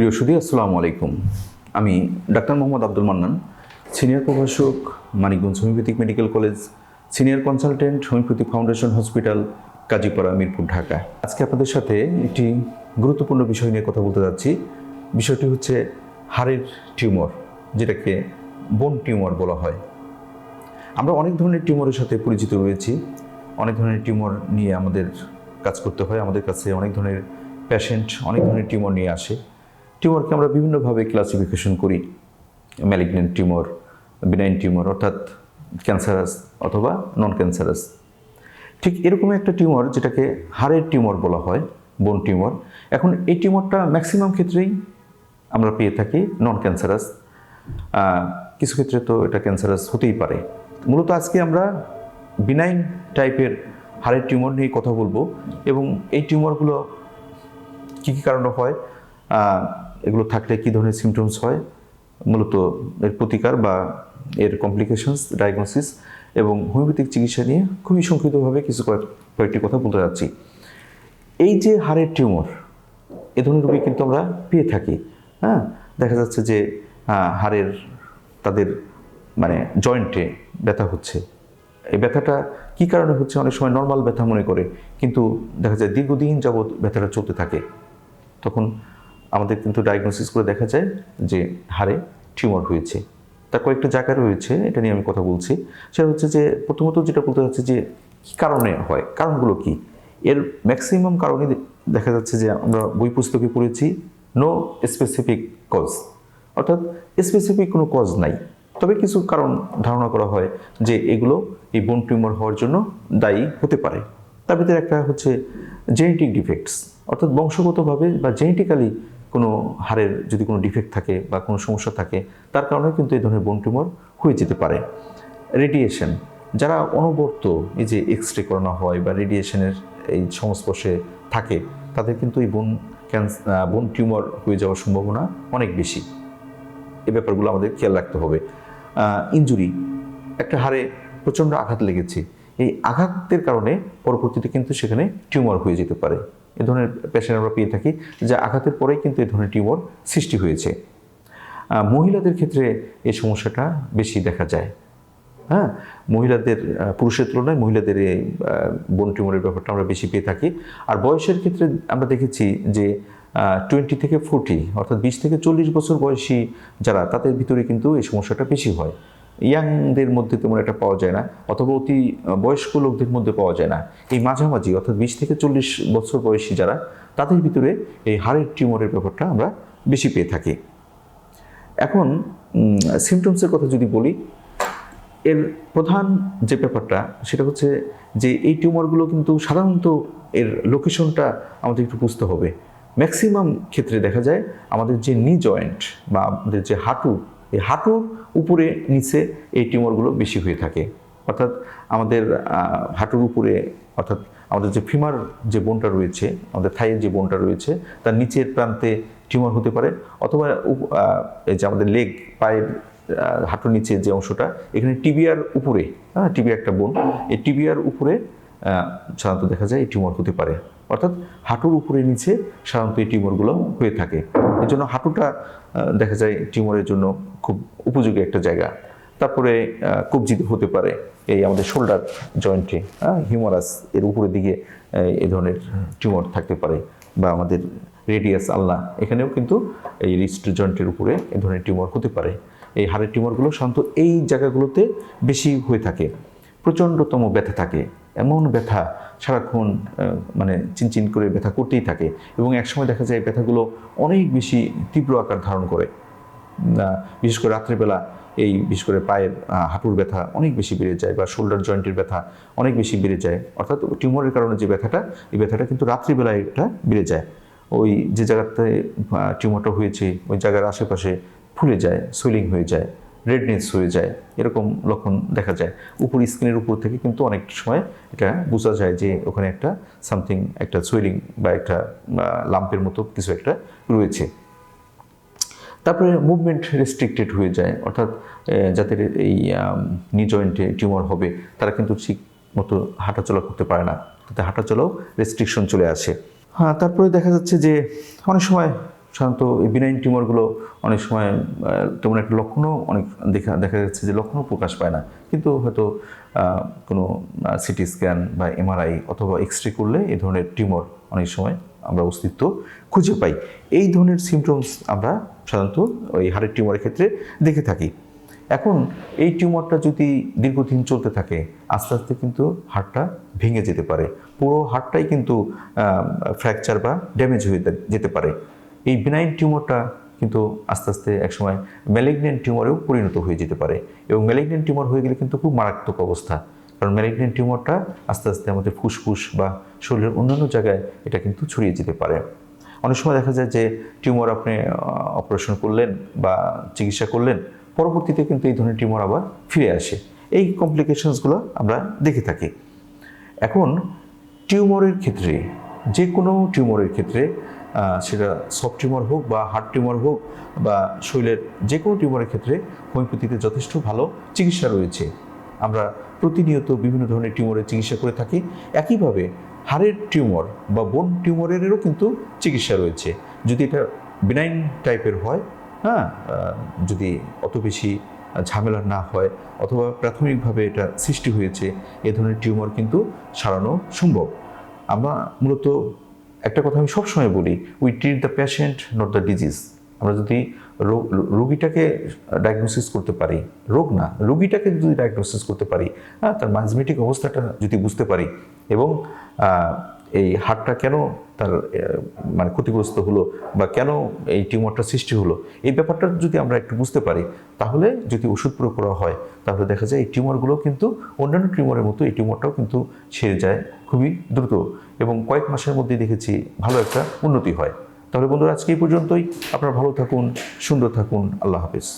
প্রিয় সুদী আসসালামু আলাইকুম। আমি ডাক্তার মোহাম্মদ আব্দুল মান্নান, সিনিয়র প্রভাষক, Manikganj homeopathic medical college, senior consultant, homeopathic foundation hospital, Kazipara, Mirpur, Dhaka. আজকে আপনাদের সাথে একটি গুরুত্বপূর্ণ বিষয় নিয়ে কথা বলতে যাচ্ছি। বিষয়টি হচ্ছে হাড়ের টিউমার, যেটাকে বোন টিউমার বলা হয়। আমরা অনেক ধরনের টিউমারের সাথে পরিচিত রয়েছি। অনেক ধরনের টিউমার নিয়ে আমাদের কাজ করতে হয়। আমাদের কাছে অনেক ধরনের পেশেন্ট অনেক ধরনের টিউমার নিয়ে আসে। টিউমারকে আমরা বিভিন্নভাবে ক্লাসিফিকেশন করি। ম্যালিগনেন্ট টিউমার বিনাইন টিউমার অর্থাৎ ক্যান্সারাস অথবা নন ক্যান্সারাস ঠিক এরকমই একটা টিউমার যেটাকে হাড়ের টিউমার বলা হয় বোন টিউমার এখন এই টিউমারটা ম্যাক্সিমাম ক্ষেত্রেই আমরা পেয়ে থাকি নন ক্যান্সারাস কিছু ক্ষেত্রে তো এটা ক্যান্সারাস হতেই পারে। মূলত আজকে আমরা বিনাইন টাইপের হাড়ের টিউমার নিয়ে কথা বলব এবং এই টিউমারগুলো কী কী কারণে হয়? এগুলো থাকলে কী ধরনের সিমটমস হয়? মূলত এর প্রতিকার বা এর কমপ্লিকেশনস ডায়াগনোসিস এবং হোমিওপ্যাথিক চিকিৎসা নিয়ে খুবই সংক্ষিপ্তভাবে কিছু কয়েক- কয়েকটি কথা বলতে যাচ্ছি। এই যে হাড়ের টিউমার, এ ধরনের রোগী কিন্তু আমরা পেয়ে থাকি হ্যাঁ? দেখা যাচ্ছে যে হাড়ের তাদের মানে জয়েন্টে ব্যথা হচ্ছে। এই ব্যথাটা কী কারণে হচ্ছে? অনেক সময় নর্মাল ব্যথা মনে করে, কিন্তু দেখা যায় দীর্ঘদিন যাবৎ ব্যথাটা চলতে থাকে। তখন আমাদের কিন্তু ডায়াগনোসিস করে দেখা যায় যে হাড়ে টিউমার হয়েছে। তার কয়েকটা জায়গা রয়েছে, এটা নিয়ে আমি কথা বলছি। সেটা হচ্ছে যে প্রথমত যেটা বলতে যাচ্ছে যে কী কারণে হয়, কারণগুলো কি? এর ম্যাক্সিমাম কারণে দেখা যাচ্ছে যে আমরা বই পুস্তকে পড়েছি নো স্পেসিফিক কজ অর্থাৎ স্পেসিফিক কোনো কজ নাই। তবে কিছু কারণ ধারণা করা হয় যে এগুলো এই বোন টিউমার হওয়ার জন্য দায়ী হতে পারে। তার ভিতরে একটা হচ্ছে জেনেটিক ডিফেক্টস অর্থাৎ বংশগতভাবে বা জেনেটিক্যালি কোনো হাড়ের যদি কোনো ডিফেক্ট থাকে বা কোনো সমস্যা থাকে, তার কারণে কিন্তু এই ধরনের বোন টিউমার হয়ে যেতে পারে। রেডিয়েশন, যারা অনবর্ত এই যে এক্স রে করানো হয় বা রেডিয়েশনের এই সংস্পর্শে থাকে, তাদের কিন্তু এই বোন ক্যান্সার বোন টিউমার হয়ে যাওয়ার সম্ভাবনা অনেক বেশি। এই ব্যাপারগুলো আমাদের খেয়াল রাখতে হবে। ইঞ্জুরি একটা হাড়ে প্রচণ্ড আঘাত লেগেছে। এই আঘাতের কারণে পরবর্তীতে কিন্তু সেখানে টিউমার হয়ে যেতে পারে। এ ধরনের পেশেন্ট আমরা পেয়ে থাকি, যে আঘাতের পরেই কিন্তু এই ধরনের টিউমার সৃষ্টি হয়েছে। মহিলাদের ক্ষেত্রে এই সমস্যাটা বেশি দেখা যায়। হ্যাঁ? মহিলাদের পুরুষের তুলনায় মহিলাদের এই বোন টিউমারের ব্যাপারটা আমরা বেশি পেয়ে থাকি। আর বয়সের ক্ষেত্রে আমরা দেখেছি যে টোয়েন্টি থেকে ফোরটি অর্থাৎ বিশ থেকে চল্লিশ বছর বয়সী যারা, তাদের ভিতরে কিন্তু এই সমস্যাটা বেশি হয়। ইয়াংদের মধ্যে তেমন একটা পাওয়া যায় না, অথবা অতি বয়স্ক লোকদের মধ্যে পাওয়া যায় না। এই মাঝামাঝি, অর্থাৎ বিশ থেকে চল্লিশ বছর বয়সী যারা, তাদের ভিতরে এই হাড়ের টিউমারের ব্যাপারটা আমরা বেশি পেয়ে থাকি। এখন সিমটমসের কথা যদি বলি, এর প্রধান যে ব্যাপারটা, সেটা হচ্ছে যে এই টিউমারগুলো কিন্তু সাধারণত এর লোকেশনটা আমাদের একটু বুঝতে হবে। ম্যাক্সিমাম ক্ষেত্রে দেখা যায় আমাদের যে নি জয়েন্ট বা আমাদের যে হাঁটু এই হাঁটুর উপরে, নিচে এই টিউমারগুলো বেশি হয়ে থাকে। অর্থাৎ আমাদের হাঁটুর উপরে, অর্থাৎ আমাদের যে ফিমার যে বোনটা রয়েছে, আমাদের থাইয়ের যে বোনটা রয়েছে, তার নিচের প্রান্তে টিউমার হতে পারে অথবা এই যে আমাদের লেগ, পায়ের হাঁটুর নিচে যে অংশটা, এখানে টিবিয়ার উপরে হ্যাঁ টিবিয়া একটা বোন, এই টিবিয়ার উপরে সাধারণত দেখা যায় এই টিউমার হতে পারে। অর্থাৎ হাঁটুর উপরে নিচে সাধারণত এই টিউমারগুলো হয়ে থাকে। এর জন্য হাঁটুটা দেখা যায় টিউমারের জন্য খুব উপযোগী একটা জায়গা। তারপরে কবজিত হতে পারে এই আমাদের শোল্ডার জয়েন্টে হিউমারাস এর উপরের দিকে এই ধরনের টিউমার থাকতে পারে বা আমাদের রেডিয়াস আল্লাহ এখানেও কিন্তু এই রিস্ট জয়েন্টের উপরে এ ধরনের টিউমার হতে পারে। এই হাড়ের টিউমারগুলো সাধারণত এই জায়গাগুলোতে বেশি হয়ে থাকে। প্রচণ্ডতম ব্যথা থাকে। এমন ব্যথা সারাক্ষণ মানে চিনচিন করে ব্যথা করতেই থাকে এবং একসময় দেখা যায় ব্যথাগুলো অনেক বেশি তীব্র আকার ধারণ করে। বিশেষ করে রাত্রিবেলা এই বিশেষ করে পায়ের হাঁটুর ব্যথা অনেক বেশি বেড়ে যায় বা শোল্ডার জয়েন্টের ব্যথা অনেক বেশি বেড়ে যায়। অর্থাৎ টিউমারের কারণে যে ব্যথাটা, এই ব্যথাটা কিন্তু রাত্রিবেলায় এটা বেড়ে যায়। ওই যে জায়গাতে টিউমারটা হয়েছে, ওই জায়গার আশেপাশে ফুলে যায় সুইলিং হয়ে যায়। রেডনেস হয়ে যায়, এরকম লক্ষণ দেখা যায়। উপর স্কিনের উপর থেকে কিন্তু অনেক সময় এটা বোঝা যায় যে ওখানে একটা সামথিং একটা সুইলিং বা একটা লাম্পের মতো কিছু একটা রয়েছে। তারপরে মুভমেন্ট রেস্ট্রিক্টেড হয়ে যায়, অর্থাৎ যাদের এই নি জয়েন্টে টিউমার হবে, তারা কিন্তু ঠিক মতো হাঁটাচলা করতে পারে না। তাতে হাঁটাচলাও রেস্ট্রিকশন চলে আসে। হ্যাঁ তারপরে দেখা যাচ্ছে যে অনেক সময় সাধারণত এই বিনাইন টিউমারগুলো অনেক সময় তেমন একটা লক্ষণও অনেক দেখা দেখা যাচ্ছে যে লক্ষণও প্রকাশ পায় না। কিন্তু হয়তো কোনো সিটি স্ক্যান বা এমআরআই অথবা এক্স রে করলে এই ধরনের টিউমার অনেক সময় আমরা অস্তিত্ব খুঁজে পাই। এই ধরনের সিমটমস আমরা সাধারণত ওই হাড়ের টিউমারের ক্ষেত্রে দেখে থাকি। এখন এই টিউমারটা যদি দীর্ঘদিন চলতে থাকে, আস্তে আস্তে কিন্তু হাড়টা ভেঙে যেতে পারে। পুরো হাড়টাই কিন্তু ফ্র্যাকচার বা ড্যামেজ হয়ে যেতে পারে। এই বিনাইন টিউমারটা কিন্তু আস্তে আস্তে একসময় ম্যালিগনেন্ট টিউমারেও পরিণত হয়ে যেতে পারে এবং ম্যালিগনেন্ট টিউমার হয়ে গেলে কিন্তু খুব মারাত্মক অবস্থা। কারণ ম্যালিগনেন্ট টিউমারটা আস্তে আস্তে আমাদের ফুসফুস বা শরীরের অন্যান্য জায়গায় এটা কিন্তু ছড়িয়ে যেতে পারে। অনেক সময় দেখা যায় যে টিউমার আপনি অপারেশন করলেন বা চিকিৎসা করলেন, পরবর্তীতে কিন্তু এই ধরনের টিউমার আবার ফিরে আসে। এই কমপ্লিকেশনসগুলো আমরা দেখে থাকি। এখন টিউমারের ক্ষেত্রে যে কোনো টিউমারের ক্ষেত্রে সেটা সফট টিউমার হোক বা হার্ট টিউমার হোক বা শরীরের যে কোনো টিউমারের ক্ষেত্রে হোমিওপ্যাথিতে যথেষ্ট ভালো চিকিৎসা রয়েছে। আমরা প্রতিনিয়ত বিভিন্ন ধরনের টিউমারের চিকিৎসা করে থাকি। একইভাবে হাড়ের টিউমার বা বোন টিউমারেরও কিন্তু চিকিৎসা রয়েছে। যদি এটা বিনাইন টাইপের হয় হ্যাঁ যদি অত বেশি ঝামেলা না হয় অথবা প্রাথমিকভাবে এটা সৃষ্টি হয়েছে, এ ধরনের টিউমার কিন্তু সারানো সম্ভব। আমরা মূলত একটা কথা আমি সবসময় বলি we treat the patient not the disease আমরা যদি রোগ, রোগীটাকে ডায়াগনোসিস করতে পারি, রোগ না, রোগীটাকে যদি ডায়াগনোসিস করতে পারি হ্যাঁ তার মাঝমেটিক অবস্থাটা যদি বুঝতে পারি এবং এই হাড়টা কেন তার মানে ক্ষতিগ্রস্ত হলো বা কেন এই টিউমারটা সৃষ্টি হলো? এই ব্যাপারটা যদি আমরা একটু বুঝতে পারি, তাহলে যদি ওষুধ প্রয়োগ করা হয়, তাহলে দেখা যায় এই টিউমারগুলো কিন্তু অন্যান্য টিউমারের মতো এই টিউমারটাও কিন্তু সেরে যায় খুবই দ্রুত এবং কয়েক মাসের মধ্যে দেখেছি ভালো একটা উন্নতি হয়। তাহলে বন্ধুরা, আজকে এই পর্যন্তই। আপনারা ভালো থাকুন, সুন্দর থাকুন। আল্লাহ হাফিজ।